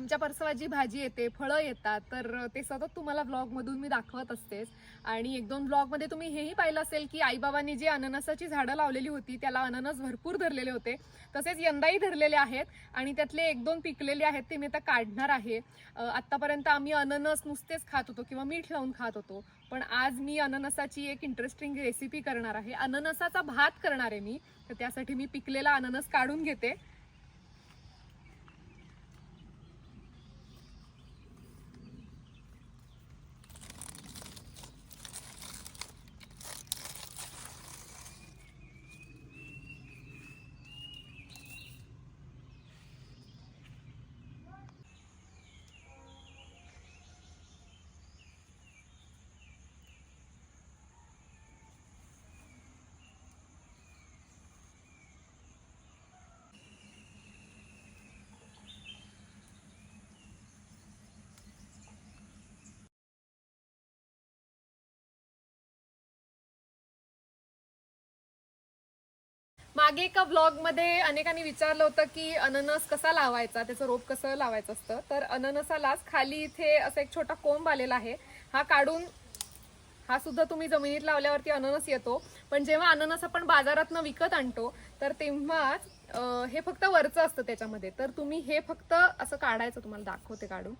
आमच्या परसवात जी भाजी येते फळं येतात तर ते सतत तुम्हाला ब्लॉगमधून मी दाखवत असतेच. आणि एक दोन ब्लॉगमध्ये तुम्ही हेही पाहिलं असेल की आईबाबांनी जी अननसाची झाडं लावलेली होती त्याला अननस भरपूर धरलेले होते. तसेच यंदाही धरलेले आहेत आणि त्यातले एक दोन पिकलेले आहेत ते मी आता काढणार आहे. आत्तापर्यंत आम्ही अननस नुसतेच खात होतो किंवा मीठ लावून खात होतो. पण आज मी अननसाची एक इंटरेस्टिंग रेसिपी करणार आहे. अननसाचा भात करणार आहे मी. तर त्यासाठी मी पिकलेला अननस काढून घेते. मागे एका ब्लॉगमध्ये अनेकांनी विचारलं होतं की अननस कसा लावायचा? त्याचं रोप कसं लावायचं असतं? तर अननसालाच खाली इथे असा एक छोटा कोंब आलेला आहे. हा काढून हा सुद्धा तुम्ही जमिनीत लावल्यावरती अननस येतो. पण जेव्हा अननस आपण बाजारातनं विकत आणतो तर तेव्हाच हे फक्त वरचं असतं त्याच्यामध्ये. तर तुम्ही हे फक्त असं काढायचं तुम्हाला दाखवते काढून.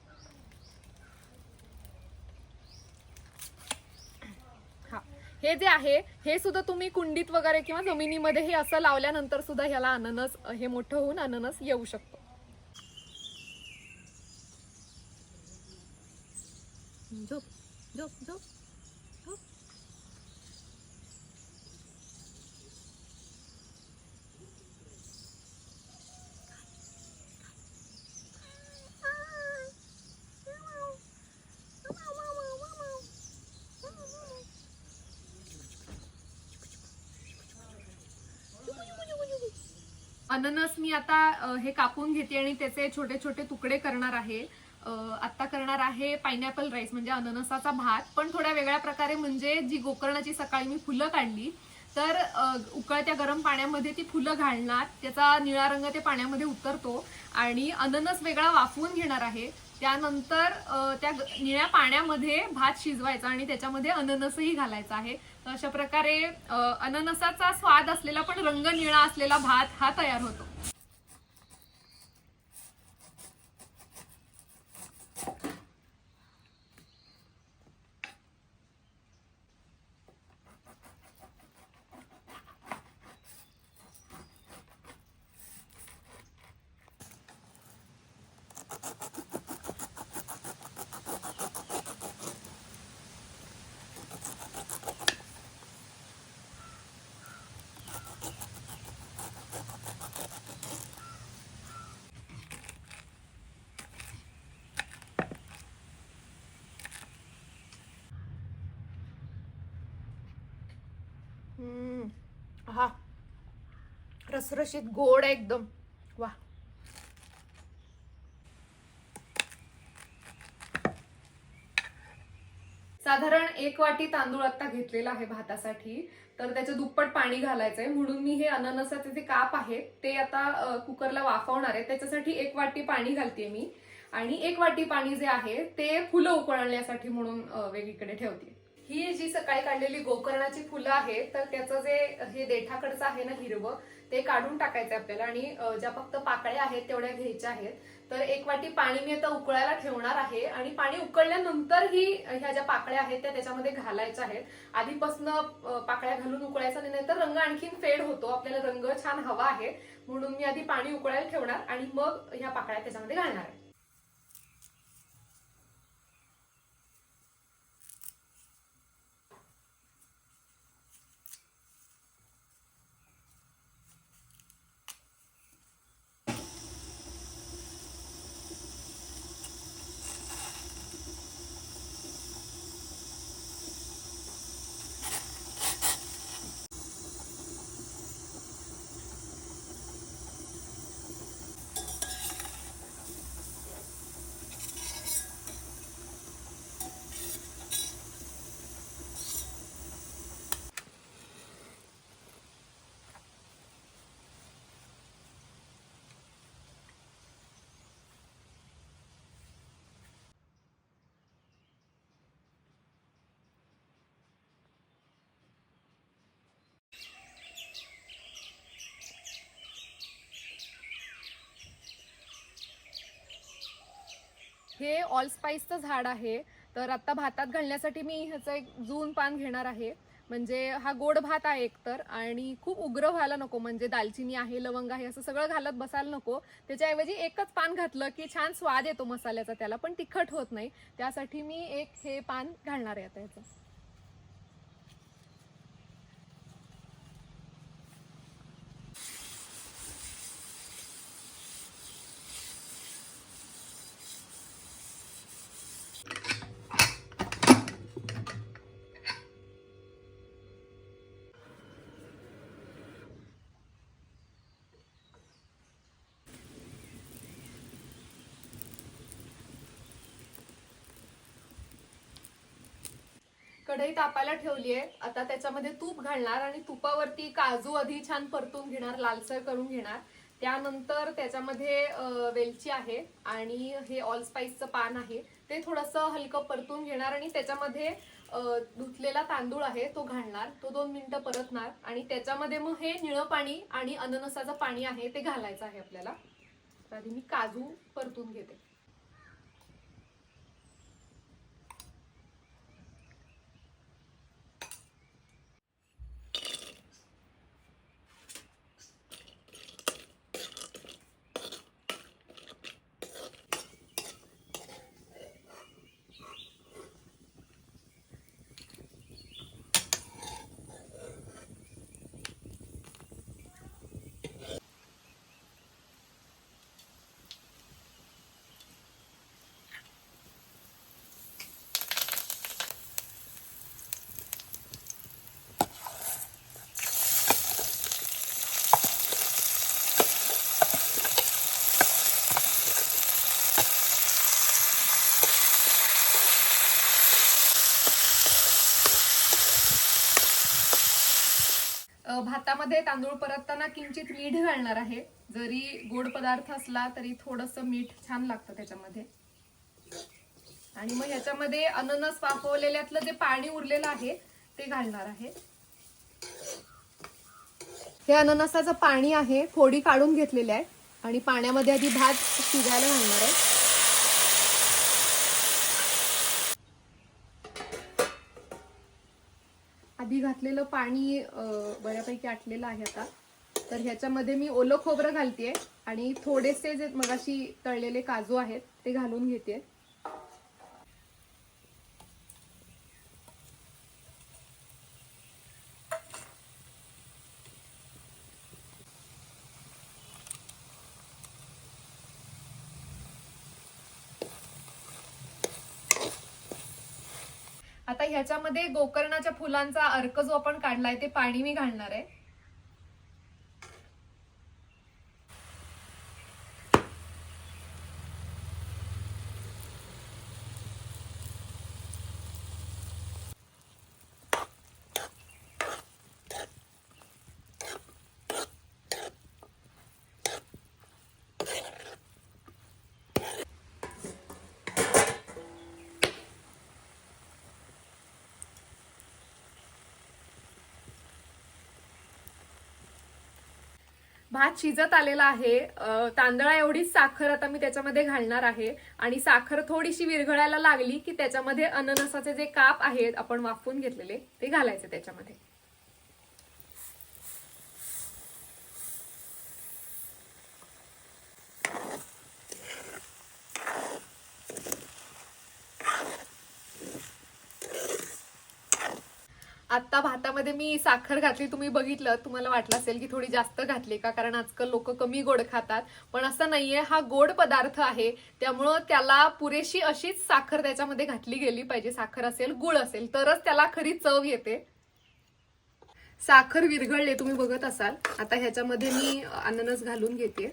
हे जे आहे हे सुद्धा तुम्ही कुंडीत वगैरे किंवा जमिनीमध्ये हे असं लावल्यानंतर सुद्धा ह्याला अननस हे मोठं होऊन अननस येऊ शकतो झोप झोप झोप. अननस मी आता हे कापून घेते आणि त्याचे छोटे छोटे तुकडे करणार आहे. आत्ता आता करणार आहे पायनॅपल राईस म्हणजे अननसाचा भात. पण थोड्या वेगळ्या प्रकारे म्हणजे जी गोकर्णाची सकाळी मी फुलं काढली तर उकळत्या गरम पाण्यामध्ये ती फुलं घालणार. त्याचा निळा रंग ते पाण्यामध्ये उतरतो आणि अननस वेगळा वाफवून घेणार आहे. त्यानंतर त्या निळ्या पाण्यामध्ये भात शिजवायचा आणि त्याच्यामध्ये अननसही घालायचा आहे. तर अशा प्रकारे अननसाचा स्वाद असलेला पण रंग निळा असलेला भात हा तयार होतो हम्म. हा रसरशीत गोड आहे एकदम. वा. साधारण एक वाटी तांदूळ आता घेतलेला आहे भातासाठी. तर त्याचं दुप्पट पाणी घालायचंय. म्हणून मी हे अननसाचे जे काप आहेत ते आता कुकरला वाफवणार आहे. त्याच्यासाठी एक वाटी पाणी घालते मी. आणि एक वाटी पाणी जे आहे ते फुलं उकळण्यासाठी म्हणून वेगळीकडे ठेवते ही जी सकाळी काढलेली गोकर्णाची फुलं आहेत तर त्याचं जे हे देठाकडचं आहे ना हिरवं ते काढून टाकायचे आपल्याला. आणि ज्या फक्त पाकळ्या आहेत तेवढ्या घ्यायच्या आहेत. तर एक वाटी पाणी मी आता उकळायला ठेवणार आहे. आणि पाणी उकळल्यानंतर ही ह्या ज्या पाकळ्या आहेत त्या त्याच्यामध्ये घालायच्या आहेत. आधीपासनं पाकळ्या घालून उकळायचा नाही तर रंग आणखीन फेड होतो. आपल्याला रंग छान हवा आहे. म्हणून मी आधी पाणी उकळायला ठेवणार आणि मग ह्या पाकळ्या त्याच्यामध्ये घालणार आहे. हे ऑल स्पाईसचं झाड आहे. तर आता भातात घालण्यासाठी मी ह्याचं एक जून पान घेणार आहे. म्हणजे हा गोड भात आहे एकतर आणि खूप उग्र व्हायला नको. म्हणजे दालचिनी आहे लवंग आहे असं सगळं घालत बसायला नको. त्याच्याऐवजी एकच पान घातलं की छान स्वाद येतो मसाल्याचा त्याला पण तिखट होत नाही. त्यासाठी मी एक हे पान घालणार आहे आता ह्याचं कढई तापायला ठेवली आहे आता त्याच्यामध्ये तूप घालणार आणि तुपावरती काजू आधी छान परतून घेणार लालसर करून घेणार. त्यानंतर त्याच्यामध्ये वेलची आहे आणि हे ऑल स्पाइसचं पान आहे. ते थोडंसं हलकं परतून घेणार आणि त्याच्यामध्ये धुतलेला तांदूळ आहे तो घालणार. तो दोन मिनटं परतणार आणि त्याच्यामध्ये मग हे निळं पाणी आणि अननसाचं पाणी आहे ते घालायचं आहे आपल्याला. आधी मी काजू परतून घेते. भातामध्ये तांदूळ परतताना किंचित मीठ घालणार आहे. जरी गोड पदार्थ असला तरी थोडस मीठ छान लागतं त्याच्यामध्ये. आणि मग ह्याच्यामध्ये अननस वाफवलेल्यातलं जे पाणी उरलेलं आहे ते घालणार आहे. हे अननसाचं पाणी आहे फोडी काढून घेतलेले आहे. आणि पाण्यामध्ये आधी भात शिजायला घालणार आहे. आधी घातलेलं पाणी बऱ्यापैकी आटलेलं आहे आता. तर ह्याच्यामध्ये मी ओलं खोबरं घालते आणि थोडेसे जे मगाशी तळलेले काजू आहेत ते घालून घेते आता ह्याच्यामध्ये गोकर्णाच्या फुलांचा अर्क जो आपण काढलाय ते पाणी मी घालणार आहे. भात शिजत आलेला आहे. तांदळा एवढीच साखर आता मी त्याच्यामध्ये घालणार आहे. आणि साखर थोडीशी विरघळायला लागली की त्याच्यामध्ये अननसाचे जे काप आहेत आपण वाफवून घेतलेले ते घालायचे त्याच्यामध्ये. आता भातामध्ये मी साखर घातली तुम्ही बघितलं तुम्हाला वाटलं असेल की थोडी जास्त घातली का? कारण आजकाल लोक कमी गोड खातात. पण असं नाहीये हा गोड पदार्थ आहे. त्यामुळं त्याला पुरेशी अशीच साखर त्याच्यामध्ये घातली गेली पाहिजे. साखर असेल गुळ असेल तरच त्याला खरी चव येते. साखर विरघळले तुम्ही बघत असाल. आता ह्याच्यामध्ये मी अननस घालून घेते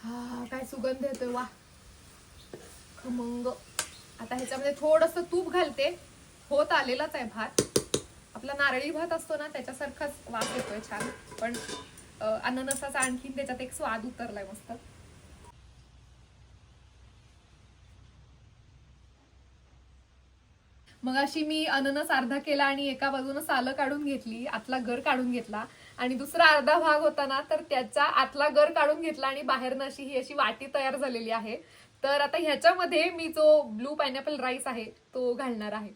हा काय सुगंध येतोय वा खमंग. आता ह्याच्यामध्ये थोडस तूप घालते. होत आलेलाच आहे भात. आपला नारळी भात असतो ना त्याच्यासारखाच वास येतोय छान. पण अननसाचा आणखीन त्याच्यात एक स्वाद उतरलाय मस्त. मग अशी मी अननस अर्धा केला आणि एका बाजूनं सालं काढून घेतली आतला घर काढून घेतला. आणि दुसरा अर्धा भाग होता ना तर त्याचा आतला गर काढून घेतला आणि बाहेरनं अशी ही अशी वाटी तयार झालेली आहे. तर आता ह्याच्यामध्ये मी जो ब्लू पायनॅपल राईस आहे तो घालणार आहे.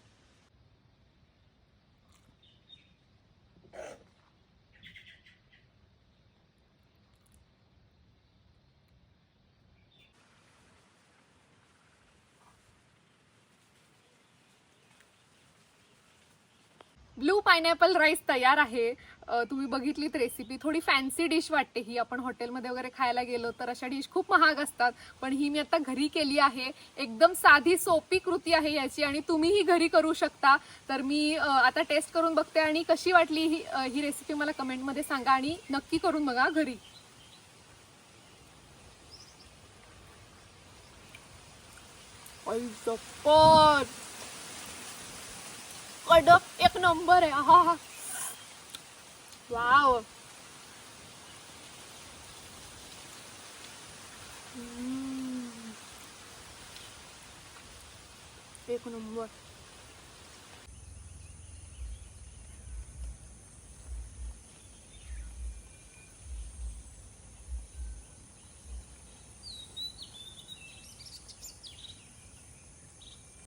ब्लू पायनॅपल राईस तयार आहे. तुम्ही बघितलीत रेसिपी थोडी फॅन्सी डिश वाटते ही. आपण हॉटेलमध्ये वगैरे खायला गेलो तर अशा डिश खूप महाग असतात. पण ही मी आता घरी केली आहे. एकदम साधी सोपी कृती आहे याची आणि तुम्हीही घरी करू शकता. तर मी आता टेस्ट करून बघते आणि कशी वाटली ही ही रेसिपी मला कमेंटमध्ये सांगा आणि नक्की करून बघा घरी. आई कडक एक नंबर आहे हा हा वाव हम्म. एक नंबर